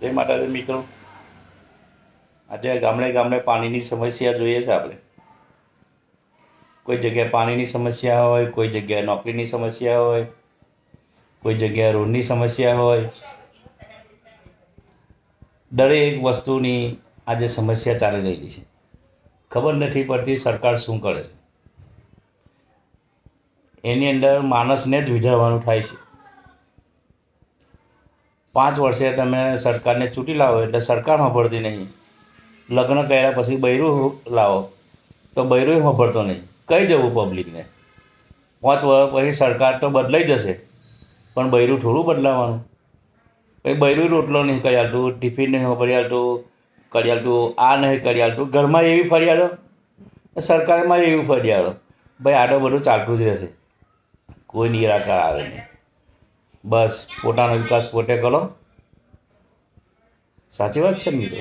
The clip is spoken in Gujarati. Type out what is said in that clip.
જય માતાજી મિત્રો આજે ગામડે ગામડે પાણીની સમસ્યા જોઈએ છે આપણે. કોઈ જગ્યાએ પાણીની સમસ્યા હોય, કોઈ જગ્યાએ નોકરીની સમસ્યા હોય, કોઈ જગ્યાએ રોડની સમસ્યા હોય. દરેક વસ્તુની આજે સમસ્યા ચાલી રહેલી છે. ખબર નથી પડતી સરકાર શું કરે છે. એની અંદર માણસને જ વિઝાવવાનું થાય છે. પાંચ વર્ષે તમે સરકારને ચૂંટી લાવો એટલે સરકાર સાંભળતી નહીં. લગ્ન કર્યા પછી બૈરું લાવો. તો બૈરું સાંભળતો નહીં. કઈ જવું પબ્લિકને પાંચ વર્ષ પછી સરકાર તો બદલાઈ જશે. પણ બૈરું થોડું બદલાવાનું. પછી બૈરું રોટલો નહીં કરી આલતું ટિફિન નહીં ફરિયાલતું આલતું કરી આલતું આ નહીં કરી આલતું ઘરમાં એવી ફરિયાડો સરકારમાં એવી ફરિયાડો ભાઈ આડો બધું ચાલતું જ રહેશે. કોઈ નિરાકાર આવે નહીં. બસ પોતાનો વિકાસ પોતે કરો. સાચી વાત છે મિત્રો?